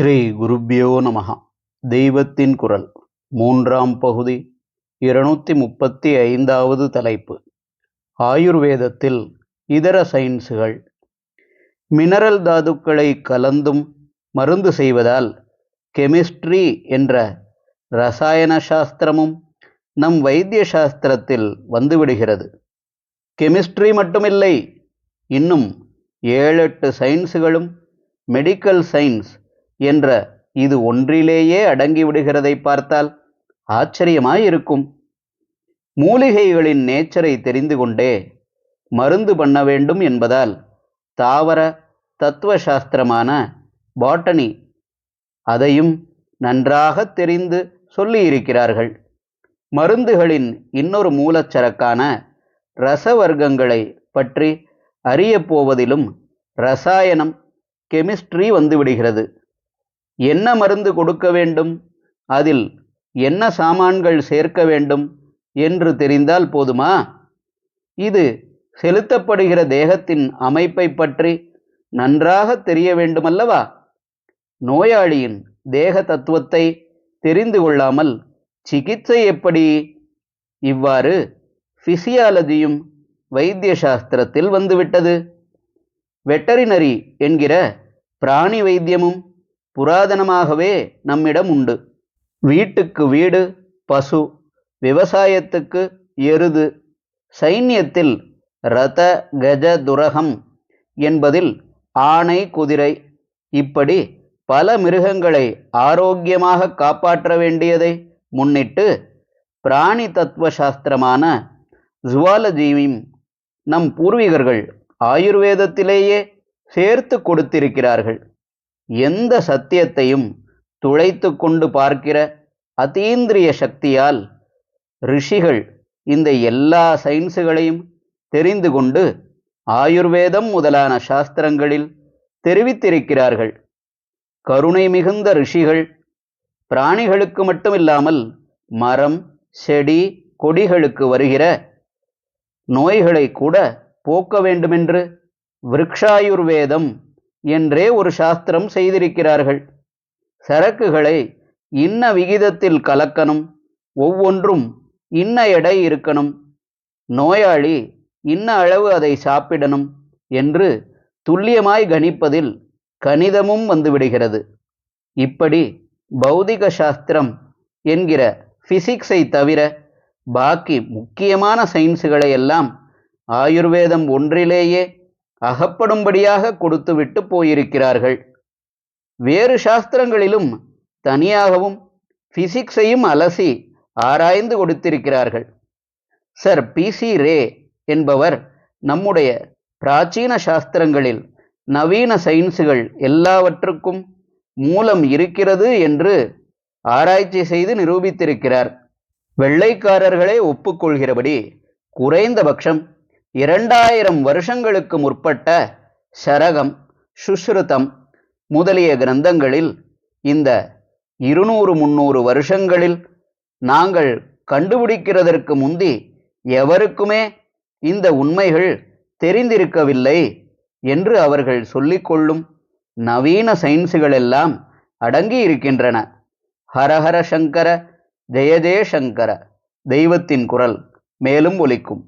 ஸ்ரீ குருப்பியோ நமகா தெய்வத்தின் குரல். மூன்றாம் பகுதி இருநூத்தி முப்பத்தி ஐந்தாவது தலைப்பு. ஆயுர்வேதத்தில் இதர சயின்ஸுகள். மினரல் தாதுக்களை கலந்தும் மருந்து செய்வதால் கெமிஸ்ட்ரி என்ற ரசாயன சாஸ்திரமும் நம் வைத்திய சாஸ்திரத்தில் வந்துவிடுகிறது. கெமிஸ்ட்ரி மட்டுமில்லை இன்னும் ஏழெட்டு சயின்ஸுகளும் மெடிக்கல் சயின்ஸ் என்ற இது ஒன்றிலேயே அடங்கிவிடுகிறதை பார்த்தால் ஆச்சரியமாயிருக்கும். மூலிகைகளின் நேச்சரை தெரிந்து கொண்டே மருந்து பண்ண வேண்டும் என்பதால் தாவர தத்துவ சாஸ்திரமான பாட்டனி அதையும் நன்றாக தெரிந்து சொல்லியிருக்கிறார்கள். மருந்துகளின் இன்னொரு மூலச்சரக்கான ரசவர்க்கங்களை பற்றி அறியப்போவதிலும் ரசாயனம் கெமிஸ்ட்ரி வந்துவிடுகிறது. என்ன மருந்து கொடுக்க வேண்டும்? அதில் என்ன சாமான்கள் சேர்க்க வேண்டும் என்று தெரிந்தால் போதுமா? இது செலுத்தப்படுகிற தேகத்தின் அமைப்பை பற்றி நன்றாக தெரிய வேண்டுமல்லவா? நோயாளியின் தேக தத்துவத்தை தெரிந்து கொள்ளாமல் சிகிச்சை எப்படி? இவ்வாறு ஃபிசியாலஜியும் வைத்திய சாஸ்திரத்தில் வந்துவிட்டது. வெட்டரினரி என்கிற பிராணி வைத்தியமும் புராதனமாகவே நம்மிடம் உண்டு. வீட்டுக்கு வீடு பசு விவசாயத்துக்கு எருது சைன்யத்தில் ரத கஜ துரகம் என்பதில் ஆணை குதிரை இப்படி பல மிருகங்களை ஆரோக்கியமாக காப்பாற்ற வேண்டியதை முன்னிட்டு பிராணி தத்துவ சாஸ்திரமான ஜுவாலஜியும் நம் பூர்வீகர்கள் ஆயுர்வேதத்திலேயே சேர்த்து கொடுத்திருக்கிறார்கள். எந்த சத்தியத்தையும் துளைத்து கொண்டு பார்க்கிற அதீந்திரிய சக்தியால் ரிஷிகள் இந்த எல்லா சயின்ஸுகளையும் தெரிந்து கொண்டு ஆயுர்வேதம் முதலான சாஸ்திரங்களில் தெரிவித்திருக்கிறார்கள். கருணை மிகுந்த ரிஷிகள் பிராணிகளுக்கு மட்டுமில்லாமல் மரம் செடி கொடிகளுக்கு வருகிற நோய்களை கூட போக்க வேண்டுமென்று விரக்ஷாயுர்வேதம் என்றே ஒரு சாஸ்திரம் செய்திருக்கிறார்கள். சரக்குகளை இன்ன விகிதத்தில் கலக்கணும். ஒவ்வொன்றும் இன்ன எடை இருக்கணும். நோயாளி இன்ன அளவு அதை சாப்பிடணும் என்று துல்லியமாய் கணிப்பதில் கணிதமும் வந்துவிடுகிறது. இப்படி பௌதிக சாஸ்திரம் என்கிற ஃபிசிக்ஸை தவிர பாக்கி முக்கியமான சயின்ஸுகளை எல்லாம் ஆயுர்வேதம் ஒன்றிலேயே அகப்படும்படியாக கொடுத்துவிட்டு போயிருக்கிறார்கள். வேறு சாஸ்திரங்களிலும் தனியாகவும் பிசிக்ஸையும் அலசி ஆராய்ந்து கொடுத்திருக்கிறார்கள். சர் பி சி ரே என்பவர் நம்முடைய பிராச்சீன சாஸ்திரங்களில் நவீன சயின்ஸுகள் எல்லாவற்றுக்கும் மூலம் இருக்கிறது என்று ஆராய்ச்சி செய்து நிரூபித்திருக்கிறார். வெள்ளைக்காரர்களே ஒப்புக்கொள்கிறபடி குறைந்தபட்சம் இரண்டாயிரம் வருஷங்களுக்கு முற்பட்ட சரகம் சுஷ்ருதம் முதலிய கிரந்தங்களில் இந்த இருநூறு முன்னூறு வருஷங்களில் நாங்கள் கண்டுபிடிக்கிறதற்கு முந்தி எவருக்குமே இந்த உண்மைகள் தெரிந்திருக்கவில்லை என்று அவர்கள் சொல்லிக்கொள்ளும் நவீன சயின்ஸுகளெல்லாம் அடங்கி இருக்கின்றன. ஹரஹர சங்கர ஜெய சங்கர தெய்வத்தின் குரல் மேலும் ஒலிக்கும்.